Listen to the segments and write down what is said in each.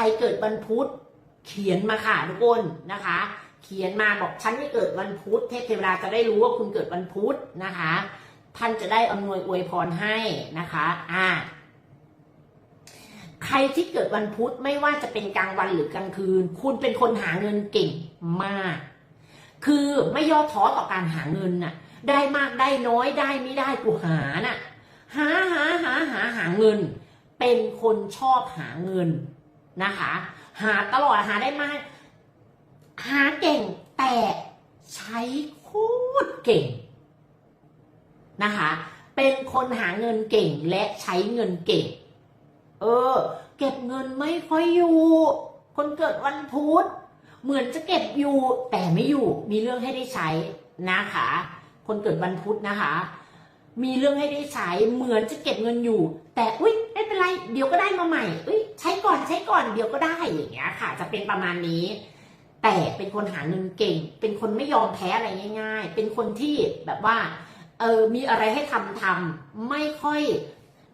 รเกิดวันพุธเขียนมาค่ะทุกคนนะคะ เขียนมาบอกฉันไม่เกิดวันพุธเทพเทวดาจะได้รู้ว่าคุณเกิดวันพุธนะคะ ท่านจะได้อำนวยอวยพรให้นะคะอ่าใครที่เกิดวันพุธไม่ว่าจะเป็นกลางวันหรือกลางคืน คุณเป็นคนหาเงินเก่งมาก คือไม่ย่อท้อต่อการหาเงินน่ะ ได้มากได้น้อยได้ไม่ได้กูหาน่ะหาหาหาหาหาเงิน เป็นคนชอบหาเงิน นะคะ หาตลอดหาได้มาก หาเก่งแต่ใช้โคตรเก่งนะคะ เป็นคนหาเงินเก่งและใช้เงินเก่ง เออ เก็บเงินไม่ค่อยอยู่ คนเกิดวันพุธเหมือนจะเก็บอยู่แต่ไม่อยู่มีเรื่องให้ได้ใช้นะคะ คนเกิดวันพุธนะคะ มีเรื่องให้ได้ใช้เหมือนจะเก็บเงินอยู่ แต่อุ้ยไม่เป็นไร เดี๋ยวก็ได้มาใหม่อุ้ยใช้ก่อนใช้ก่อนเดี๋ยวก็ได้อย่างเงี้ยค่ะ จะเป็นประมาณนี้ แต่เป็นคนหาเงินเก่ง เป็นคนไม่ยอมแพ้อะไรง่าย ๆ เป็นคนที่แบบว่าเออมีอะไรให้ทำทำไม่ค่อย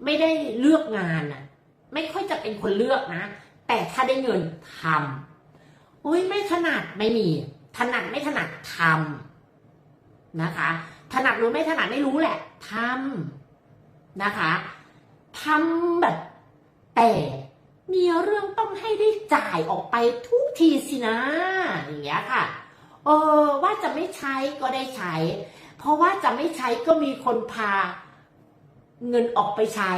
ไม่ได้เลือกงานอะไม่ค่อยจะเป็นคนเลือกนะ แต่ถ้าได้เงินทำอุ้ยไม่ถนัดไม่มี ถนัดไม่ถนัดทำนะคะ ถนัดหรือไม่ถนัดไม่รู้แหละทำนะคะทำแบบ แต่มีเรื่องต้องให้ได้จ่ายออกไปทุกทีสินะอย่างเงี้ยค่ะเออว่าจะไม่ใช้ก็ได้ใช้ เพราะว่าจะไม่ใช้ก็มีคนพา เงินออกไปใช้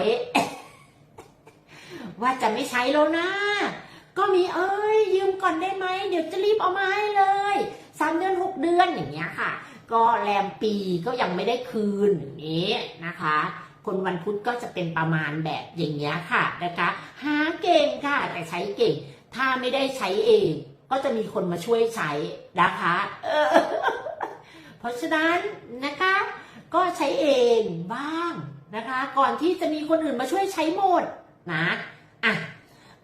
ว่าจะไม่ใช้แล้วนะก็มีเอ้ยยืมก่อนได้ไหมเดี๋ยวจะรีบเอามาให้เลยสามเดือนหกเดือนอย่างเงี้ยค่ะ ก็แรมปีก็ยังไม่ได้คืนอย่างนี้นะคะ คนวันพุธก็จะเป็นประมาณแบบอย่างเงี้ยค่ะนะคะ หาเก่งค่ะ แต่ใช้เก่ง ถ้าไม่ได้ใช้เอง ก็จะมีคนมาช่วยใช้นะคะเออเพราะฉะนั้นนะคะ ก็ใช้เองบ้างนะคะ ก่อนที่จะมีคนอื่นมาช่วยใช้หมดนะอะ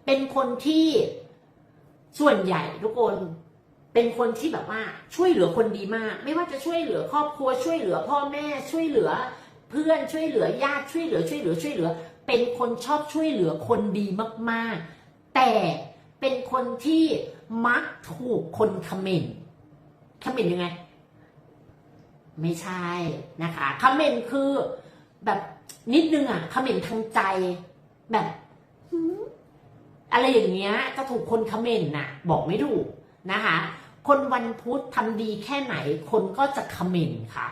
เป็นคนที่ส่วนใหญ่ทุกคน เป็นคนที่แบบว่าช่วยเหลือคนดีมาก ไม่ว่าจะช่วยเหลือครอบครัวช่วยเหลือพ่อแม่ช่วยเหลือ เพื่อนช่วยเหลือญาติช่วยเหลือช่วยเหลือช่วยเหลือ เป็นคนชอบช่วยเหลือคนดีมากๆ แต่เป็นคนที่มักถูกคนคอมเมนต์คอมเมนต์ยังไง ไม่ใช่นะคะคอมเมนต์คือแบบนิดนึงอะคอมเมนต์ทางใจแบบอะไรอย่างเงี้ยจะถูกคนคอมเมนต์น่ะ บอกไม่ถูกนะคะ คนวันพุธทำดีแค่ไหน คนก็จะคอมเมนต์ค่ะ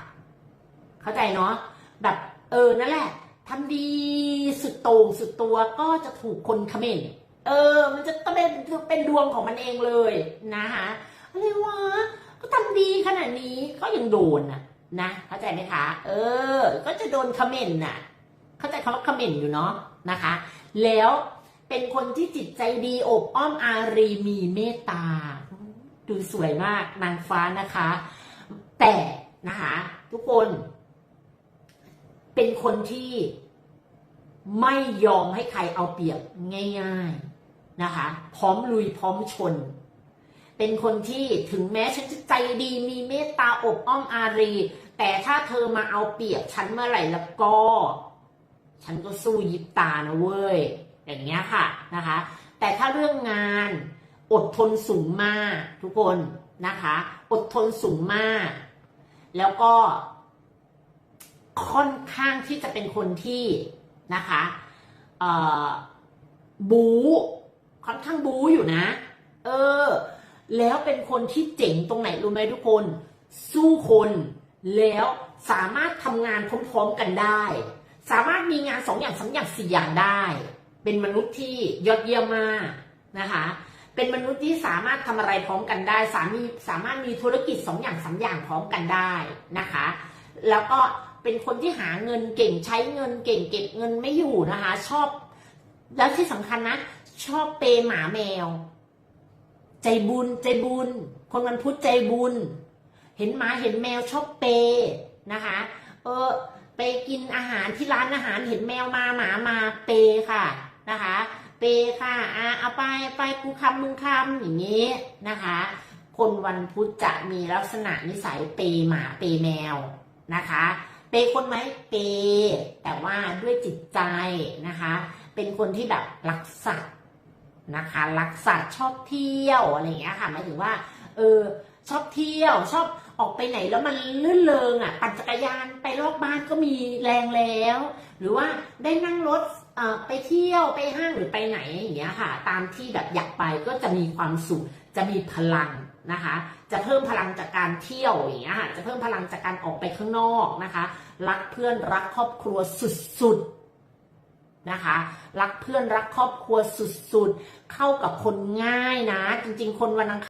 เข้าใจเนาะแบบเออนั่นแหละทำดีสุดโต่งสุดตัวก็จะถูกคนคอมเมนต์เออ มันจะต้องเป็นเป็นดวงของมันเองเลยนะคะอะไรวะก็ทำดีขนาดนี้ก็ยังโดนนะนะเข้าใจไหมคะ เออ ก็จะโดนคอมเมนต์น่ะ เข้าใจคำว่าคอมเมนต์อยู่เนาะนะคะ แล้วเป็นคนที่จิตใจดีอบอ้อมอารีมีเมตตา ดูสวยมากนางฟ้านะคะ แต่นะคะทุกคน เป็นคนที่ไม่ยอมให้ใครเอาเปรียบง่ายๆนะคะ พร้อมลุยพร้อมชน เป็นคนที่ถึงแม้ฉันจะใจดีมีเมตตาอบอ้อมอารี แต่ถ้าเธอมาเอาเปรียบฉันเมื่อไหร่แล้วก็ ฉันก็สู้ยิบตานะเว้ยอย่างเงี้ยค่ะนะคะ แต่ถ้าเรื่องงาน อดทนสูงมากทุกคนนะคะ อดทนสูงมาก แล้วก็ค่อนข้างที่จะเป็นคนที่นะคะบูค่อนข้างบูอยู่นะ เออ แล้วเป็นคนที่เจ๋งตรงไหนรู้ไหมทุกคน สู้คนแล้วสามารถทำงานพร้อมๆกันได้ สามารถมีงานสองอย่างสามอย่างสี่อย่างได้ เป็นมนุษย์ที่ยอดเยี่ยมมากนะคะ เป็นมนุษย์ที่สามารถทำอะไรพร้อมกันได้ สามีสามารถมีธุรกิจสองอย่างสามอย่างพร้อมกันได้นะคะ แล้วก็เป็นคนที่หาเงินเก่งใช้เงินเก่งเก็บเงินไม่อยู่นะคะ ชอบ แล้วที่สำคัญนะ ชอบเปย์หมาแมว ใจบุญใจบุญ คนวันพุธใจบุญ เห็นหมาเห็นแมวชอบเปย์นะคะ เออไปกินอาหารที่ร้านอาหารเห็นแมวมาหมามาเปย์ค่ะนะคะ เปย์ค่ะอะเอาไปไปกูคำมึงคำอย่างนี้นะคะ คนวันพุธจะมีลักษณะนิสัยเปย์หมาเปย์แมวนะคะ เปย์คนไหมเปย์แต่ว่าด้วยจิตใจนะคะ เป็นคนที่แบบรักสัตว์นะคะรักสัตว์ชอบเที่ยวอะไรอย่างเงี้ยค่ะหมายถึงว่าเออชอบเที่ยวชอบออกไปไหนแล้วมันลื่นเลงอะปั่นจักรยานไปรอบบ้านก็มีแรงแล้ว หรือว่าได้นั่งรถ ไปเที่ยวไปห้างหรือไปไหนอย่างเงี้ยค่ะ ตามที่แบบอยากไปก็จะมีความสุขจะมีพลังนะคะ จะเพิ่มพลังจากการเที่ยวอย่างเงี้ยค่ะจะเพิ่มพลังจากการออกไปข้างนอกนะคะ รักเพื่อนรักครอบครัวสุดๆนะคะ รักเพื่อนรักครอบครัวสุดๆ เข้ากับคนง่ายนะ จริง ๆ คนวันอังคาร